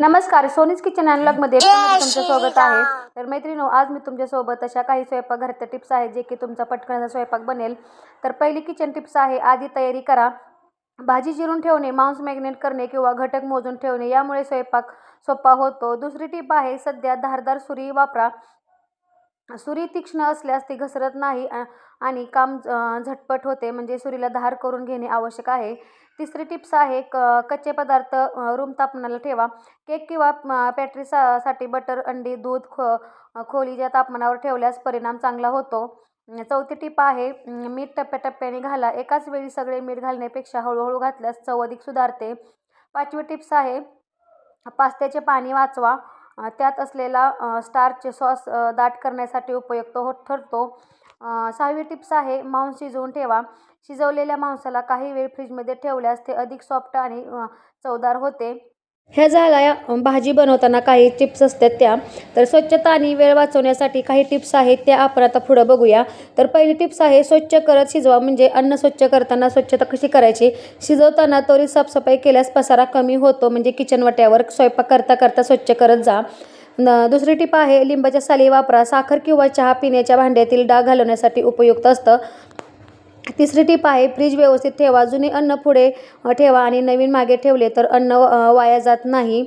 नमस्कार सोनीज किचन अँडमध्ये तुमचं स्वागत आहे. तर मैत्रिणो आज मी तुमच्यासोबत अशा काही स्वयंपाक घरातल्या टिप्स आहेत जे की तुमचा पटकन असा स्वयंपाक बनेल. तर पहिली किचन टिप्स आहे आधी तयारी करा. भाजी चिरून ठेवणे मांस मॅग्नेट करणे किंवा घटक मोजून ठेवणे यामुळे स्वयंपाक सोपा होतो. दुसरी टीप आहे सध्या धारदार सुरी वापरा. सुरी तीक्ष्ण असल्यास ती घसरत नाही आणि काम झटपट होते. म्हणजे सुरीला धार करून घेणे आवश्यक आहे. तिसरी टिप्स आहे क कच्चे पदार्थ रूम तापमानाला ठेवा. केक किंवा म, सा साठी बटर अंडी दूध खो खोलीच्या तापमानावर ठेवल्यास परिणाम चांगला होतो. चौथी टिप आहे मीठ टप्प्याटप्प्याने घाला. एकाच वेळी सगळे मीठ घालण्यापेक्षा हळूहळू घातल्यास चव अधिक सुधारते. पाचवी टिप्स आहे पास्त्याचे पाणी वाचवा. त्यात असलेला स्टारचे सॉस दाट करण्यासाठी उपयुक्त होत ठरतो. सहावी टिप्स आहे मांस शिजवून ठेवा. शिजवलेल्या मांसाला काही वेळ फ्रीजमध्ये ठेवल्यास ते अधिक सॉफ्ट आणि चवदार होते. ह्या झाल्या भाजी बनवताना काही टिप्स असतात त्या. तर स्वच्छता आणि वेळ वाचवण्यासाठी काही टिप्स आहेत त्या आपण आता पुढं बघूया. तर पहिली टिप्स आहे स्वच्छ करत शिजवा म्हणजे अन्न स्वच्छ करताना स्वच्छता कशी करायची? शिजवताना त्वरित साफसफाई केल्यास पसारा कमी होतो म्हणजे किचन वाट्यावर स्वयंपाक करता करता स्वच्छ करत जा. न दुसरी टिप आहे लिंबाच्या साली वापरा. साखर किंवा चहा पिण्याच्या भांड्यातील डाग घालवण्यासाठी उपयुक्त असतं. तिसरी टीप आहे फ्रीज व्यवस्थित ठेवा. जुने अन्न पुढे ठेवा आणि नवीन मागे ठेवले तर अन्न वाया जात नाही.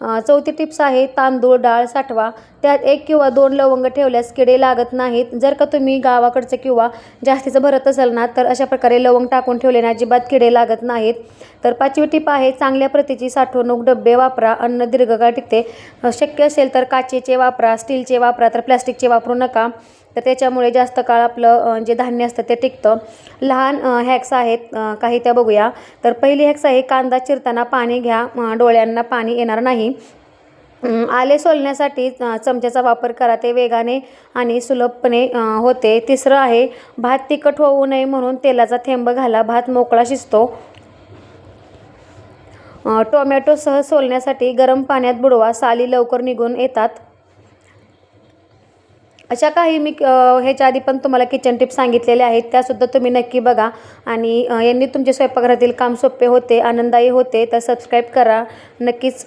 चौथी टिप्स आहे तांदूळ डाळ साठवा. त्यात एक किंवा दोन लवंग ठेवल्यास किडे लागत नाहीत. जर का तुम्ही गावाकडचं किंवा जास्तीचं भरत असाल ना तर अशा प्रकारे लवंग टाकून ठेवल्याने अजिबात किडे लागत नाहीत. तर पाचवी टिप आहे चांगल्या प्रतीची साठवणूक डबे वापरा अन्न दीर्घकाळ टिकते. शक्य असेल तर काचेचे वापरा स्टीलचे वापरा तर प्लॅस्टिकचे वापरू नका. तर त्याच्यामुळे जास्त काळ आपलं जे धान्य असतं ते टिकतं. लहान हॅक्स आहेत काही त्या बघूया. तर पहिली हॅक्स आहे कांदा चिरताना पाणी घ्या डोळ्यांना पाणी येणार नाही. आले सोलण्यासाठी चमच्याचा वापर करा ते वेगाने आणि सुलभपणे होते. तिसरं आहे भात तिखट होऊ नये म्हणून तेलाचा थेंब घाला भात मोकळा शिजतो. टोमॅटो टोमॅटोसह सोलण्यासाठी गरम पाण्यात बुडवा साली लवकर निघून येतात. अशा काही मी ह्याच्या आधी पण तुम्हाला किचन टिप्स सांगितलेल्या आहेत. त्यासुद्धा तुम्ही नक्की बघा. आणि यांनी तुमचे स्वयंपाकघरातील काम सोपे होते आनंददायी होते तर सबस्क्राईब करा. नक्कीच